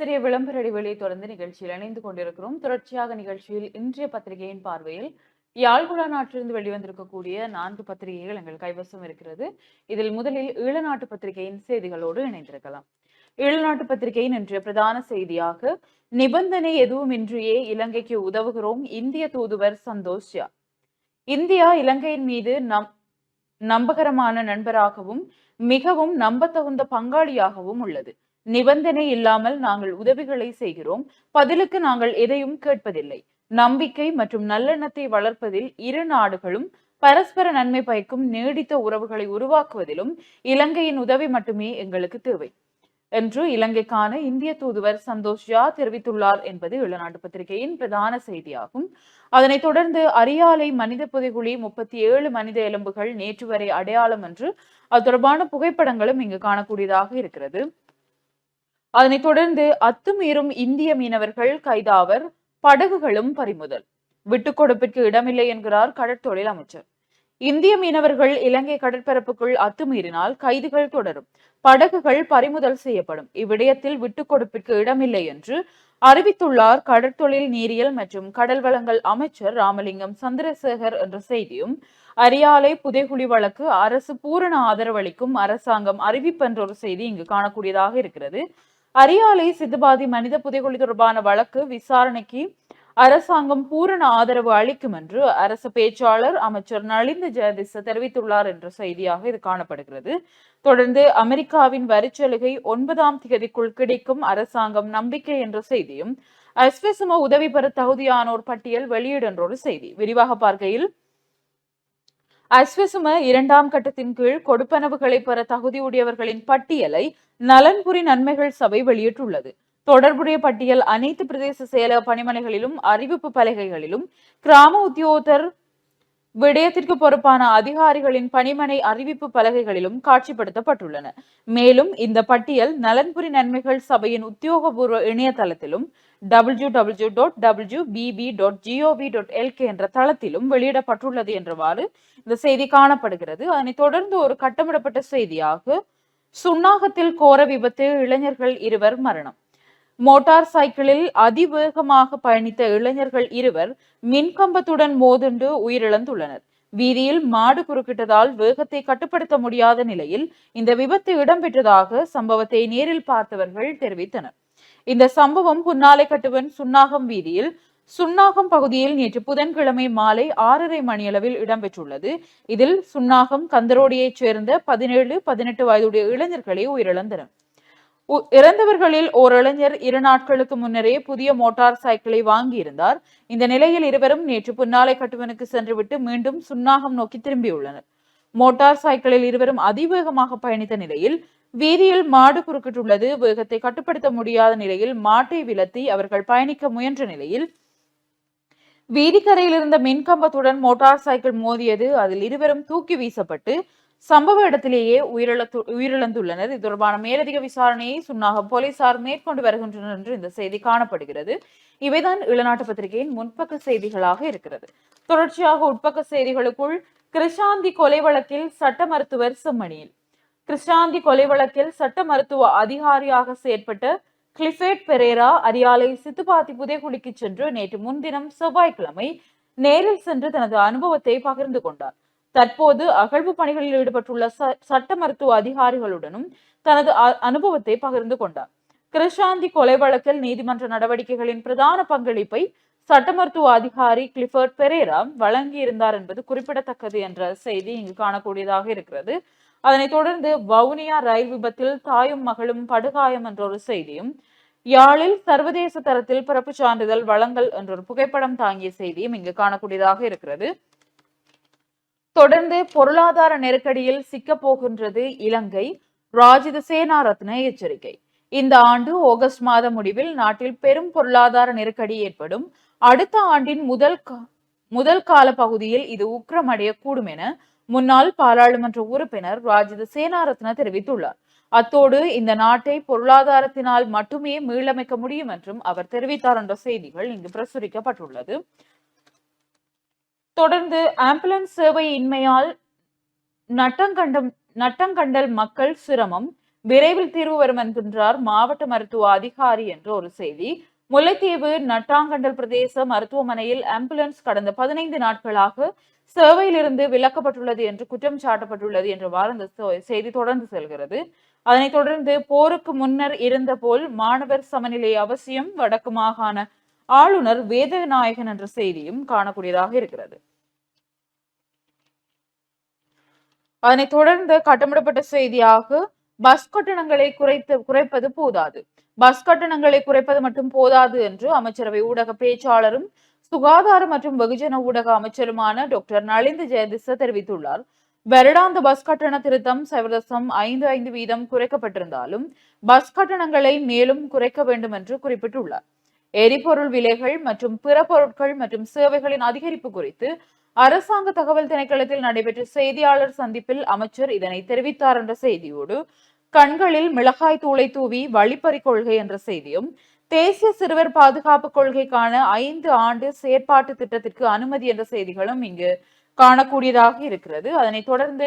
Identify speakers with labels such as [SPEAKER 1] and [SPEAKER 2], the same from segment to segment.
[SPEAKER 1] சிறிய விளம்பர இடைவெளியை தொடர்ந்து நிகழ்ச்சியில் இணைந்து கொண்டிருக்கிறோம். தொடர்ச்சியாக நிகழ்ச்சியில் இன்றைய பத்திரிகையின் பார்வையில் யாழ்குடா நாட்டிலிருந்து வெளிவந்திருக்கக்கூடிய நான்கு பத்திரிகைகள் எங்கள் கைவசம் இருக்கிறது. இதில் முதலில் ஈழநாட்டு பத்திரிகையின் செய்திகளோடு இணைந்திருக்கலாம். ஈழநாட்டு பத்திரிகையின் இன்றைய பிரதான செய்தியாக நிபந்தனை எதுவுமின்றியே இலங்கைக்கு உதவுகிறோம் இந்திய தூதுவர் சந்தோஷ் ஜா. இந்தியா இலங்கையின் மீது நம் நம்பகரமான நண்பராகவும் மிகவும் நம்பத்தகுந்த பங்காளியாகவும் உள்ளது. நிபந்தனை இல்லாமல் நாங்கள் உதவிகளை செய்கிறோம். பதிலுக்கு நாங்கள் எதையும் கேட்பதில்லை. நம்பிக்கை மற்றும் நல்லெண்ணத்தை வளர்ப்பதில் இரு நாடுகளும் பரஸ்பர நன்மை பயக்கும் நீடித்த உறவுகளை உருவாக்குவதிலும் இலங்கையின் உதவி மட்டுமே எங்களுக்கு தேவை என்று இலங்கைக்கான இந்திய தூதுவர் சந்தோஷ் ஜா தெரிவித்துள்ளார் என்பது இளநாட்டு பத்திரிகையின் பிரதான செய்தியாகும். அதனைத் தொடர்ந்து அரியாலை மனித புதைகுழி முப்பத்தி ஏழு மனித எலும்புகள் நேற்று வரை அடையாளம் என்று அது தொடர்பான புகைப்படங்களும் இங்கு காணக்கூடியதாக இருக்கிறது. அதனைத் தொடர்ந்து அத்துமீறும் இந்திய மீனவர்கள் கைதாவர் படகுகளும் பறிமுதல். விட்டுக் கொடுப்பிற்கு இடமில்லை என்கிறார் கடற்தொழில் அமைச்சர். இந்திய மீனவர்கள் இலங்கை கடற்பரப்புக்குள் அத்துமீறினால் கைதுகள் தொடரும். படகுகள் பறிமுதல் செய்யப்படும். இவ்விடயத்தில் விட்டுக் கொடுப்பிற்கு இடமில்லை என்று அறிவித்துள்ளார் கடற்தொழில் நீரியல் மற்றும் கடல் வளங்கள் அமைச்சர் ராமலிங்கம் சந்திரசேகர் என்ற செய்தியும் அரியாலை புதைகுழி வழக்கு அரசு பூரண ஆதரவளிக்கும் அரசாங்கம் அறிவிப்பென்ற ஒரு செய்தி இங்கு காணக்கூடியதாக இருக்கிறது. அரியாலை சித்துபாதி மனித புதைகுழி தொடர்பான வழக்கு விசாரணைக்கு அரசாங்கம் பூரண ஆதரவு அளிக்கும் என்று அரசு பேச்சாளர் அமைச்சர் நளிந்த ஜெயதிச தெரிவித்துள்ளார் என்ற செய்தியாக இது காணப்படுகிறது. தொடர்ந்து அமெரிக்காவின் வரிச்சலுகை ஒன்பதாம் தேதிக்குள் கிடைக்கும் அரசாங்கம் நம்பிக்கை என்ற செய்தியும் அஸ்வசம உதவி பெற தகுதியானோர் பட்டியல் வெளியீடு ஒரு செய்தி. விரிவாக பார்க்கையில் அஸ்வசும இரண்டாம் கட்டத்தின் கீழ் கொடுப்பனவுகளை பெற தகுதியுடையவர்களின் பட்டியலை நலன்புரி நன்மைகள் சபை வெளியிட்டுள்ளது. தொடர்புடைய பட்டியல் அனைத்து பிரதேச செயலக பணிமனைகளிலும் அறிவிப்பு பலகைகளிலும் கிராம உத்தியோகத்தர் விடயத்திற்கு பொறுப்பான அதிகாரிகளின் பணிமனை அறிவிப்பு பலகைகளிலும் காட்சிப்படுத்தப்பட்டுள்ளன. மேலும் இந்த பட்டியல் நலன்புரி நன்மைகள் சபையின் உத்தியோகபூர்வ இணையதளத்திலும் W W dot W PP dot GOV dot LK என்ற தளத்திலும் வெளியிடப்பட்டுள்ளது என்றவாறு இந்த செய்தி காணப்படுகிறது. அதனைத் தொடர்ந்து ஒரு கட்டமிடப்பட்ட செய்தியாக சுன்னாகத்தில் கோர விபத்து இளைஞர்கள் இருவர் மரணம். மோட்டார் சைக்கிளில் அதிவேகமாக பயணித்த இளைஞர்கள் இருவர் மின்கம்பத்துடன் மோதுண்டு உயிரிழந்துள்ளனர். வீதியில் மாடு குறுக்கிட்டதால் வேகத்தை கட்டுப்படுத்த முடியாத நிலையில் இந்த விபத்து இடம்பெற்றதாக சம்பவத்தை நேரில் பார்த்தவர்கள் தெரிவித்தனர். இந்த சம்பவம் புன்னாலை கட்டுவன் சுன்னாகம் வீதியில் சுன்னாகம் பகுதியில் நேற்று புதன்கிழமை மாலை ஆறரை மணியளவில் இடம்பெற்றுள்ளது. இதில் சுன்னாகம் கந்தரோடியைச் சேர்ந்த பதினேழு பதினெட்டு வயதுடைய இளைஞர்களே உயிரிழந்தனர். இறந்தவர்களில் ஓர் இளைஞர் இரு நாட்களுக்கு முன்னரே புதிய மோட்டார் சைக்கிளை வாங்கியிருந்தார். இந்த நிலையில் இருவரும் நேற்று புன்னாலை கட்டுவனுக்கு சென்றுவிட்டு மீண்டும் சுன்னாகம் நோக்கி திரும்பியுள்ளனர். மோட்டார் சைக்கிளில் இருவரும் அதிவேகமாக பயணித்த நிலையில் வீதியில் மாடு குறுக்கிட்டுள்ளது. வேகத்தை கட்டுப்படுத்த முடியாத நிலையில் மாட்டை விலத்தி அவர்கள் பயணிக்க முயன்ற நிலையில் வீதிக்கரையில் இருந்த மின்கம்பத்துடன் மோட்டார் சைக்கிள் மோதியது. அதில் இருவரும் தூக்கி வீசப்பட்டு சம்பவ இடத்திலேயே உயிரிழத்து உயிரிழந்துள்ளனர். இது தொடர்பான மேலதிக விசாரணையை சுன்னாக போலீசார் மேற்கொண்டு வருகின்றனர் என்று இந்த செய்தி காணப்படுகிறது. இவைதான் இளநாட்டு பத்திரிகையின் முன்பக்க செய்திகளாக இருக்கிறது. தொடர்ச்சியாக உட்பக்க செய்திகளுக்குள் கிருஷாந்தி கொலை வழக்கில் சட்ட மருத்துவர் செம்மணியில் கிருஷாந்தி கொலை வழக்கில் சட்ட மருத்துவ அதிகாரியாக செயற்பட்ட கிளிஃபேட் பெரேரா அரியாலை சித்துப்பாத்தி புதைகுழிக்கு சென்று நேற்று முன்தினம் செவ்வாய்க்கிழமை நேரில் சென்று தனது அனுபவத்தை பகிர்ந்து கொண்டார். தற்போது அகழ்வு பணிகளில் ஈடுபட்டுள்ள ச- சட்ட மருத்துவ அதிகாரிகளுடனும் தனது அ- அனுபவத்தை பகிர்ந்து கொண்டார். கிருஷாந்தி கொலை வழக்கில் நீதிமன்ற நடவடிக்கைகளின் பிரதான பங்களிப்பை சட்ட மருத்துவ அதிகாரி கிளிஃபர்ட் பெரேரா வழங்கியிருந்தார் என்பது குறிப்பிடத்தக்கது என்ற செய்தி இங்கு காணக்கூடியதாக இருக்கிறது. அதனைத் தொடர்ந்து வவுனியா ரயில் விபத்தில் தாயும் மகளும் படுகாயம் என்ற ஒரு செய்தியும் யாழில் சர்வதேச தரத்தில் பிறப்புச் சான்றிதழ் வழங்கல் என்ற ஒரு புகைப்படம் தாங்கிய செய்தியும் இங்கு காணக்கூடியதாக இருக்கிறது. தொடர்ந்து பொருளாதார நெருக்கடியில் சிக்கப் போகின்றது இலங்கை. ராஜித சேனாரத்ன எச்சரிக்கை. இந்த ஆண்டு ஆகஸ்ட் மாத முடிவில் நாட்டில் பெரும் பொருளாதார நெருக்கடி ஏற்படும். அடுத்த ஆண்டின் முதல் முதல் கால பகுதியில் இது உக்கிரமடையக்கூடும் என முன்னாள் பாராளுமன்ற உறுப்பினர் ராஜித சேனாரத்ன தெரிவித்துள்ளார். அத்தோடு இந்த நாட்டை பொருளாதாரத்தினால் மட்டுமே மீளமைக்க முடியும் என்றும் அவர் தெரிவித்தார் என்ற செய்திகள் இங்கு பிரசுரிக்கப்பட்டுள்ளது. தொடர்ந்து ஆம்புலன்ஸ் சேவை இன்மையால் நட்டங்கண்டம் நட்டங்கண்டல் மக்கள் சிரமம் விரைவில் தீர்வு வரும் என்கின்றார் மாவட்ட மருத்துவ அதிகாரி என்ற ஒரு செய்தி. முல்லைத்தீவு நட்டாங்கண்டல் பிரதேச மருத்துவமனையில் ஆம்புலன்ஸ் கடந்த பதினைந்து நாட்களாக சேவையிலிருந்து விலக்கப்பட்டுள்ளது என்று குற்றம் சாட்டப்பட்டுள்ளது என்றவாறு அந்த செ- செய்தி தொடர்ந்து செல்கிறது. அதனைத் தொடர்ந்து போருக்கு முன்னர் இருந்த போல் மாணவர் சமநிலை அவசியம். வடக்கு மாகாண ஆளுநர் வேதநாயகன் என்ற செய்தியும் காணக்கூடியதாக இருக்கிறது. அதனைத் தொடர்ந்து கட்டமிடப்பட்ட செய்தியாக பஸ் கட்டணங்களை குறைத்து குறைப்பது போதாது. பஸ் கட்டணங்களை குறைப்பது மட்டும் போதாது என்று அமைச்சரவை ஊடக பேச்சாளரும் சுகாதார மற்றும் வெகுஜன ஊடக அமைச்சருமான டாக்டர் நலிந்து ஜெயதிச தெரிவித்துள்ளார். வருடாந்த பஸ் கட்டண திருத்தம் சவரசம் ஐந்து ஐந்து வீதம் குறைக்கப்பட்டிருந்தாலும் பஸ் கட்டணங்களை மேலும் குறைக்க வேண்டும் என்று குறிப்பிட்டுள்ளார். எரிபொருள் விலைகள் மற்றும் பிற பொருட்கள் மற்றும் சேவைகளின் அதிகரிப்பு குறித்து அரசாங்க தகவல் திணைக்களத்தில் நடைபெற்ற செய்தியாளர் சந்திப்பில் அமைச்சர் இதனை தெரிவித்தார் என்ற செய்தியோடு கண்களில் மிளகாய் தூளை தூவி வழிப்பறி கொள்கை என்ற செய்தியும் தேசிய சிறுவர் பாதுகாப்பு கொள்கைக்கான ஐந்து ஆண்டு செயற்பாட்டு திட்டத்திற்கு அனுமதி என்ற செய்திகளும் இங்கு காணக்கூடியதாக இருக்கிறது. அதனைத் தொடர்ந்து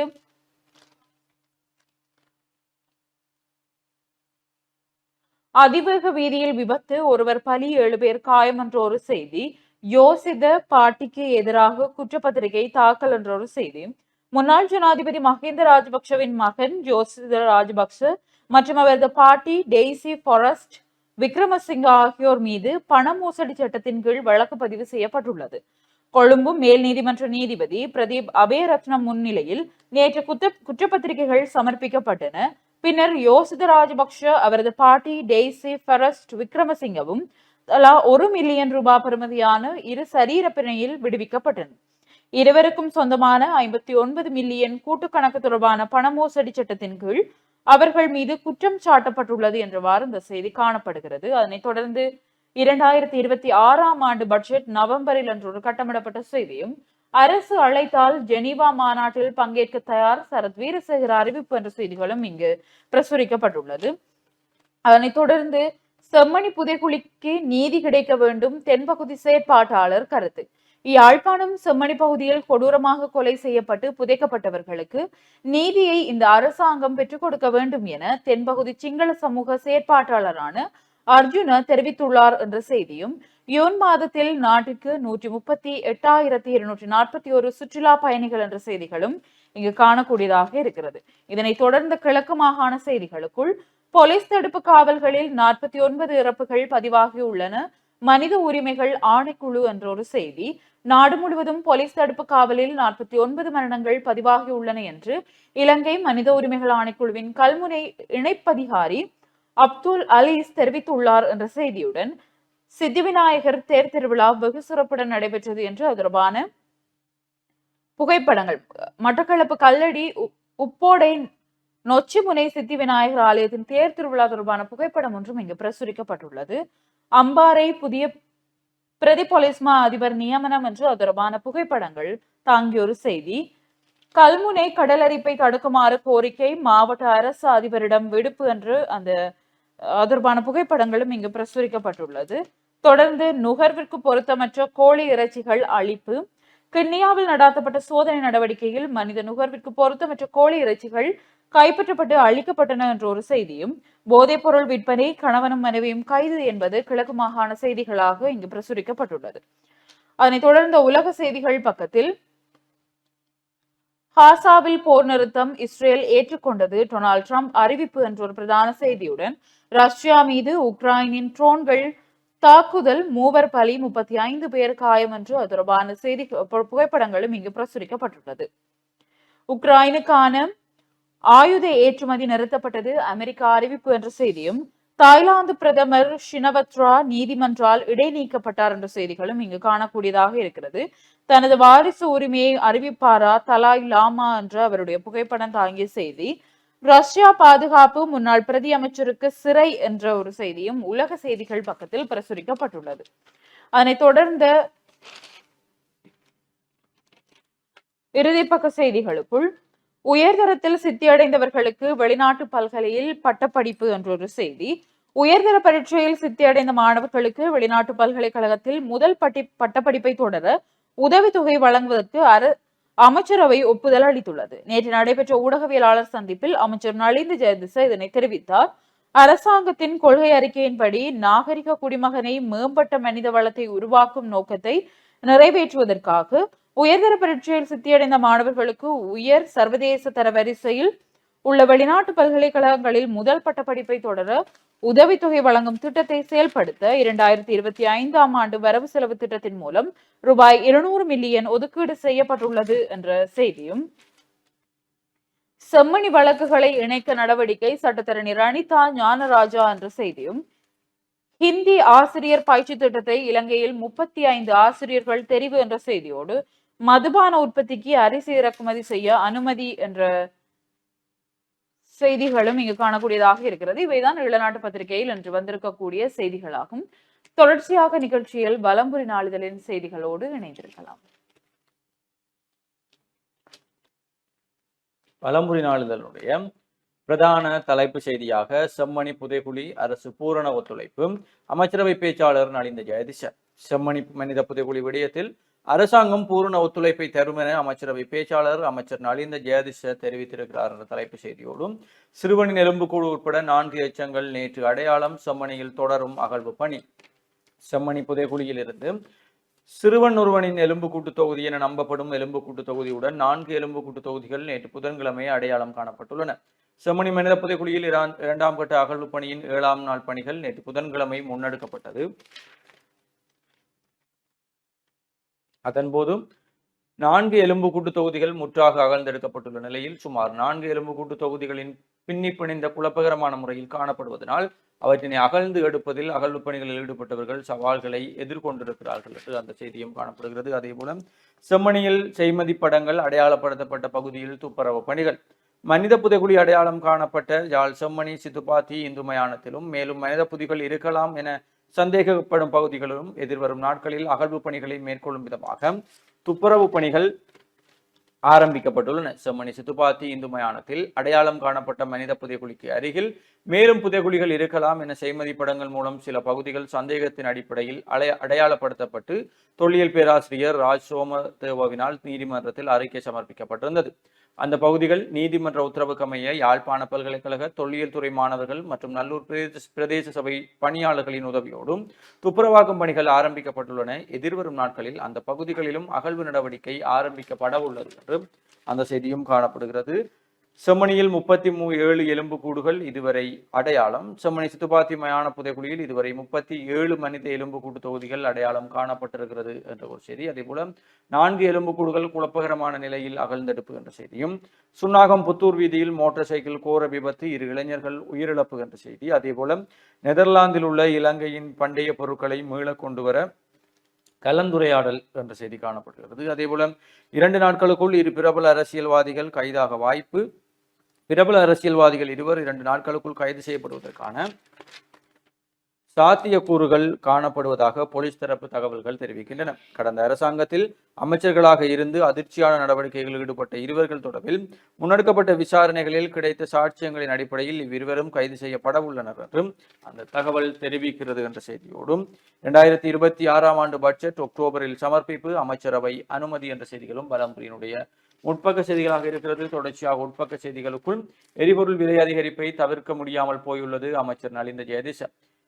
[SPEAKER 1] அதிவேக வீதியில் விபத்து. ஒருவர் பலி ஏழு பேர் காயம் என்ற ஒரு செய்தி. யோசித பாட்டிக்கு எதிராக குற்றப்பத்திரிகை தாக்கல் என்ற ஒரு செய்தி. முன்னாள் ஜனாதிபதி மஹிந்த ராஜபக்சவின் மகன் ஜோசித ராஜபக்ச மற்றும் அவரது பாட்டி டெய்சி ஃபாரஸ்ட் விக்ரமசிங்க ஆகியோர் மீது பண மோசடி சட்டத்தின் கீழ் வழக்கு பதிவு செய்யப்பட்டுள்ளது. கொழும்பு மேல் நீதிமன்ற நீதிபதி பிரதீப் அபயரத்னம் முன்னிலையில் நேற்று குற்ற குற்றப்பத்திரிகைகள் சமர்ப்பிக்கப்பட்டன. பின்னர் யோசித ராஜபக்ஷ அவரது பாட்டி டெய்சி ஃபரஸ்ட் விக்ரமசிங்கவும் தலா ஒரு மில்லியன் ரூபாய் பெறுமதியான இரு சரீர பிணையில் விடுவிக்கப்பட்டனர். இருவருக்கும் சொந்தமான ஐம்பத்தி ஒன்பது மில்லியன் கூட்டு கணக்கு தொடர்பான பண மோசடி சட்டத்தின் கீழ் அவர்கள் மீது குற்றம் சாட்டப்பட்டுள்ளது என்றவாறு இந்த செய்தி காணப்படுகிறது. அதனைத் தொடர்ந்து இரண்டாயிரத்தி இருபத்தி ஆறாம் ஆண்டு பட்ஜெட் நவம்பரில் அன்று ஒரு கட்டமிடப்பட்ட செய்தியும் அரசு அழைத்தால் ஜெனீவா மாநாட்டில் பங்கேற்க தயார் சரத் வீரசேகர் அறிவிப்பு என்ற செய்திகளும் இங்கு பிரசுரிக்கப்பட்டுள்ளது. அதனைத் தொடர்ந்து செம்மணி புதைக்குழிக்கு நீதி கிடைக்க வேண்டும் தென்பகுதி செயற்பாட்டாளர் கருத்து. யாழ்ப்பாணம் செம்மணி பகுதியில் கொடூரமாக கொலை செய்யப்பட்டு புதைக்கப்பட்டவர்களுக்கு நீதியை இந்த அரசாங்கம் பெற்றுக் கொடுக்க வேண்டும் என தென்பகுதி சிங்கள சமூக செயற்பாட்டாளரான அர்ஜுன தெரிவித்துள்ளார் என்ற செய்தியும் யூன் மாதத்தில் நாட்டிற்கு நூற்றி முப்பத்தி எட்டாயிரத்தி இருநூற்றி நாற்பத்தி ஒரு சுற்றுலா பயணிகள் என்ற செய்திகளும் இங்கு காணக்கூடியதாக இருக்கிறது. இதனைத் தொடர்ந்த கிழக்கு மாகாண செய்திகளுக்குள் போலீஸ் தடுப்பு காவல்களில் நாற்பத்தி ஒன்பது இறப்புகள் பதிவாகியுள்ளன மனித உரிமைகள் ஆணைக்குழு என்ற ஒரு செய்தி நாடு முழுவதும் போலீஸ் தடுப்பு காவலில் நாற்பத்தி ஒன்பது மரணங்கள் பதிவாகியுள்ளன என்று இலங்கை மனித உரிமைகள் ஆணைக்குழுவின் கல்முனை இணைப்பதிகாரி அப்துல் அலீஸ் தெரிவித்துள்ளார் என்ற செய்தியுடன் சித்திவிநாயகர் தேர் திருவிழா வெகு சிறப்புடன் நடைபெற்றது என்று தொடர்பான புகைப்படங்கள் மட்டக்களப்பு கல்லடி உப்போடை நொச்சிமுனை சித்தி விநாயகர் ஆலயத்தின் தேர் திருவிழா தொடர்பான புகைப்படம் ஒன்றும் இங்கு பிரசுரிக்கப்பட்டுள்ளது. அம்பாறை புதிய பிரதி பொலிஸ்மா அதிபர் நியமனம் என்று அது தொடர்பான புகைப்படங்கள் தாங்கிய ஒரு செய்தி. கல்முனை கடலரிப்பை தடுக்குமாறு கோரிக்கை மாவட்ட அரசு அதிபரிடம் விடுப்பு என்று அந்த தொடர்பான புகைப்படங்களும் இங்கு பிரசுரிக்கப்பட்டுள்ளது. தொடர்ந்து நுகர்விற்கு பொருத்தமற்ற கோழி இறைச்சிகள் அழிப்பு கிண்ணியாவில் நடாத்தப்பட்ட சோதனை நடவடிக்கையில் மனித நுகர்விற்கு பொருத்தமற்ற கோழி இறைச்சிகள் கைப்பற்றப்பட்டு அழிக்கப்பட்டன என்ற ஒரு செய்தியும் போதைப் பொருள் விற்பனை கணவனும் மனைவியும் கைது என்பது கிழக்கு மாகாண செய்திகளாக இங்கு பிரசுரிக்கப்பட்டுள்ளது. அதனைத் தொடர்ந்த உலக செய்திகள் பக்கத்தில் ஹாசாவில் போர் நிறுத்தம் இஸ்ரேல் ஏற்றுக்கொண்டது. டொனால்ட் ட்ரம்ப் அறிவிப்பு என்ற ஒரு பிரதான செய்தியுடன் ரஷ்யா மீது உக்ரைனின் ட்ரோன்கள் தாக்குதல் மூவர் பலி முப்பத்தி ஐந்து பேர் காயம் என்று அது தொடர்பான செய்தி புகைப்படங்களும் இங்கு பிரசுரிக்கப்பட்டுள்ளது. உக்ரைனுக்கான ஆயுத ஏற்றுமதி நிறுத்தப்பட்டது. அமெரிக்கா அறிவிப்பு என்ற செய்தியும் தாய்லாந்து பிரதமர் ஷினவத்ரா நீதிமன்றால் இடைநீக்கப்பட்டார் என்ற செய்திகளும் இங்கு காணக்கூடியதாக இருக்கிறது. தனது வாரிசு உரிமையை அறிவிப்பாரா தலாய் லாமா என்ற அவருடைய புகைப்படம் தாங்கிய செய்தி. ரஷ்யா பாதுகாப்பு முன்னாள் பிரதி அமைச்சருக்கு சிறை என்ற ஒரு செய்தியும் உலக செய்திகள் பக்கத்தில் பிரசுரிக்கப்பட்டுள்ளது. அதனைத் தொடர்ந்த இறுதிப்பக்க செய்திகளுக்குள் உயர்தரத்தில் சித்தியடைந்தவர்களுக்கு வெளிநாட்டு பல்கலையில் பட்டப்படிப்பு என்ற ஒரு செய்தி. உயர்தர பரீட்சையில் சித்தியடைந்த மாணவர்களுக்கு வெளிநாட்டு பல்கலைக்கழகத்தில் முதல் பட்டி பட்டப்படிப்பை தொடர உதவித்தொகை வழங்குவதற்கு அர அமைச்சரவை ஒப்புதல் அளித்துள்ளது. நேற்று நடைபெற்ற ஊடகவியலாளர் சந்திப்பில் அமைச்சர் நலிந்த ஜெயதிச இதனை தெரிவித்தார். அரசாங்கத்தின் கொள்கை அறிக்கையின்படி நாகரிக குடிமகனை மேம்பட்ட மனித வளத்தை உருவாக்கும் நோக்கத்தை நிறைவேற்றுவதற்காக உயர்தர பரீட்சையில் சித்தியடைந்த மாணவர்களுக்கு உயர் சர்வதேச தர வரிசையில் உள்ள வெளிநாட்டு பல்கலைக்கழகங்களில் முதல் பட்டப்படிப்பை தொடர உதவித்தொகை வழங்கும் திட்டத்தை செயல்படுத்த இரண்டாயிரத்தி இருபத்தி ஐந்தாம் ஆண்டு வரவு செலவு திட்டத்தின் மூலம் ரூபாய் இருநூறு மில்லியன் ஒதுக்கீடு செய்யப்பட்டுள்ளது என்ற செய்தியும் செம்மணி வழக்குகளை இணைக்க நடவடிக்கை சட்டத்தரணி ரணிதா ஞானராஜா என்ற செய்தியும் ஹிந்தி ஆசிரியர் பயிற்சி திட்டத்தை இலங்கையில் முப்பத்தி ஐந்து ஆசிரியர்கள் தெரிவு என்ற செய்தியோடு மதுபான உற்பத்திக்கு அரிசி இறக்குமதி செய்ய அனுமதி என்ற செய்திகளும் இங்கு காணக்கூடியதாக இருக்கிறது. இவைதான் இளநாட்டு பத்திரிகையில் இன்று வந்திருக்கக்கூடிய செய்திகளாகும். தொடர்ச்சியாக நிகழ்ச்சியில் வலம்புரி நாளிதழின் செய்திகளோடு இணைந்திருக்கலாம்.
[SPEAKER 2] வலம்புரி நாளிதழுடைய பிரதான தலைப்பு செய்தியாக செம்மணி புதைகுழி அரசு பூரண ஒத்துழைப்பு. அமைச்சரவை பேச்சாளர் நலிந்த ஜெயதிஷ செம்மணி மனித புதைகுழி விடயத்தில் அரசாங்கம் பூரண ஒத்துழைப்பை தரும் என அமைச்சரவை பேச்சாளர் அமைச்சர் நலிந்த ஜெயதிஷ தெரிவித்திருக்கிறார் என்ற தலைப்பு செய்தியோடும் சிறுவனின் எலும்புக்கூடு உட்பட நான்கு எச்சங்கள் நேற்று அடையாளம் செம்மணியில் தொடரும் அகழ்வு பணி. செம்மணி புதைகுழியில் இருந்து சிறுவன் ஒருவனின் எலும்புக்கூட்டு தொகுதி என நம்பப்படும் எலும்புக்கூட்டு தொகுதியுடன் நான்கு எலும்புக்கூட்டு தொகுதிகள் நேற்று புதன்கிழமை அடையாளம் காணப்பட்டுள்ளன. செம்மணி மனித புதைக்குழியில் இரண்டாம் கட்ட அகழ்வு பணியின் ஏழாம் நாள் பணிகள் நேற்று புதன்கிழமை முன்னெடுக்கப்பட்டது. அதன்போது நான்கு எலும்பு கூட்டு தொகுதிகள் முற்றாக அகழ்ந்தெடுக்கப்பட்டுள்ள நிலையில் சுமார் நான்கு எலும்பு கூட்டு தொகுதிகளின் பின்னி பிணைந்த குழப்பகரமான முறையில் காணப்படுவதனால் அவற்றினை அகழ்ந்து எடுப்பதில் அகழ்வு பணிகளில் ஈடுபட்டவர்கள் சவால்களை எதிர்கொண்டிருக்கிறார்கள் என்று அந்த செய்தியும் காணப்படுகிறது. அதே போல செம்மணியில் செய்மதி படங்கள் அடையாளப்படுத்தப்பட்ட பகுதியில் துப்புரவு பணிகள். மனித புதைகுழி அடையாளம் காணப்பட்ட யாழ் செம்மணி சித்துப்பாத்தி இந்து மயானத்திலும் மேலும் மனித புதிகள் இருக்கலாம் என சந்தேகப்படும் பகுதிகளிலும் எதிர்வரும் நாட்களில் அகழ்வு பணிகளை மேற்கொள்ளும் விதமாக துப்புரவு பணிகள் ஆரம்பிக்கப்பட்டுள்ளன. செம்மணி சித்துப்பாத்தி இந்து மயானத்தில் அடையாளம் காணப்பட்ட மனித புதைக்குழிக்கு அருகில் மேலும் புதைகுழிகள் இருக்கலாம் என செய்மதி படங்கள் மூலம் சில பகுதிகள் சந்தேகத்தின் அடிப்படையில் அடைய அடையாளப்படுத்தப்பட்டு தொல்லியல் பேராசிரியர் ராஜ் சோமதேவவினால் நீதிமன்றத்தில் அறிக்கை சமர்ப்பிக்கப்பட்டிருந்தது. அந்த பகுதிகள் நீதிமன்ற உத்தரவுக்கமைய யாழ்ப்பாண பல்கலைக்கழக தொல்லியல் துறை மாணவர்கள் மற்றும் நல்லூர் பிரதேச பிரதேச சபை பணியாளர்களின் உதவியோடும் துப்புரவாக்கும் பணிகள் ஆரம்பிக்கப்பட்டுள்ளன. எதிர்வரும் நாட்களில் அந்த பகுதிகளிலும் அகழ்வு நடவடிக்கை ஆரம்பிக்கப்பட உள்ளது என்று அந்த செய்தியும் காணப்படுகிறது. செம்மணியில் முப்பத்தி மூ ஏழு எலும்பு கூடுகள் இதுவரை அடையாளம். செம்மணி சித்துப்பாத்தி மயான புதைக்குழியில் இதுவரை முப்பத்தி ஏழு மனித எலும்பு கூட்டு தொகுதிகள் அடையாளம் காணப்பட்டிருக்கிறது என்ற ஒரு செய்தி. அதே போல நான்கு எலும்பு கூடுகள் குழப்பகரமான நிலையில் அகழ்ந்தெடுப்பு என்ற செய்தியும் சுன்னாகம் புத்தூர் வீதியில் மோட்டார் சைக்கிள் கோர விபத்து இரு இளைஞர்கள் உயிரிழப்பு என்ற செய்தி. அதே போல நெதர்லாந்தில் உள்ள இலங்கையின் பண்டைய பொருட்களை மீள கொண்டு வர கலந்துரையாடல் என்ற செய்தி காணப்படுகிறது. அதே போல இரண்டு நாட்களுக்குள் இரு பிரபல அரசியல்வாதிகள் கைதாக வாய்ப்பு பிரபல அரசியல்வாதிகள் இருவர் இரண்டு நாட்களுக்குள் கைது செய்யப்படுவதற்கான சாத்தியக்கூறுகள் காணப்படுவதாக போலீஸ் தரப்பு தகவல்கள் தெரிவிக்கின்றன. கடந்த அரசாங்கத்தில் அமைச்சர்களாக இருந்து அதிர்ச்சியான நடவடிக்கைகளில் ஈடுபட்ட இருவர்கள் தொடர்பில் முன்னெடுக்கப்பட்ட விசாரணைகளில் கிடைத்த சாட்சியங்களின் அடிப்படையில் இவ்விருவரும் கைது செய்யப்பட உள்ளனர் என்றும் அந்த தகவல் தெரிவிக்கிறது என்ற செய்தியோடும் இரண்டாயிரத்தி இருபத்தி ஆறாம் ஆண்டு பட்ஜெட் அக்டோபரில் சமர்ப்பிப்பு அமைச்சரவை அனுமதி என்ற செய்திகளும் பலம்புரியினுடைய உட்பக்க செய்திகளாக இருக்கிறது. தொடர்ச்சியாக உட்பக்க செய்திகளுக்குள் எரிபொருள் விலை அதிகரிப்பை தவிர்க்க முடியாமல் போயுள்ளது அமைச்சர் நலிந்த ஜெயதிச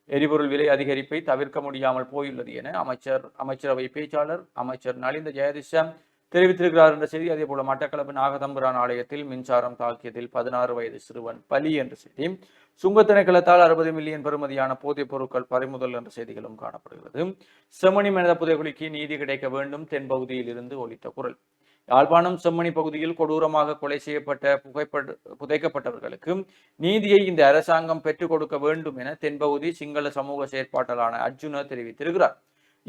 [SPEAKER 2] எரிபொருள் விலை அதிகரிப்பை தவிர்க்க முடியாமல் போயுள்ளது என அமைச்சர் அமைச்சரவை பேச்சாளர் அமைச்சர் நலிந்த ஜெயதிச தெரிவித்திருக்கிறார் என்ற செய்தி. அதே போல மட்டக்களப்பு நாகதம்புரான் ஆலயத்தில் மின்சாரம் தாக்கியதில் பதினாறு வயது சிறுவன் பலி என்ற செய்தி. சுங்கத்திணைக்களத்தால் அறுபது மில்லியன் பெறுமதியான போதைப் பொருட்கள் பறிமுதல் என்ற செய்திகளும் காணப்படுகிறது. செமணி மனித புதைகுலிக்கு நீதி கிடைக்க வேண்டும். தென்பகுதியில் இருந்து ஒலித்த குரல். யாழ்ப்பாணம் செம்மணி பகுதியில் கொடூரமாக கொலை செய்யப்பட்ட புகைப்பட புதைக்கப்பட்டவர்களுக்கு நீதியை இந்த அரசாங்கம் பெற்றுக் கொடுக்க வேண்டும் என தென்பகுதி சிங்கள சமூக செயற்பாட்டாளரான அர்ஜுன தெரிவித்திருக்கிறார்.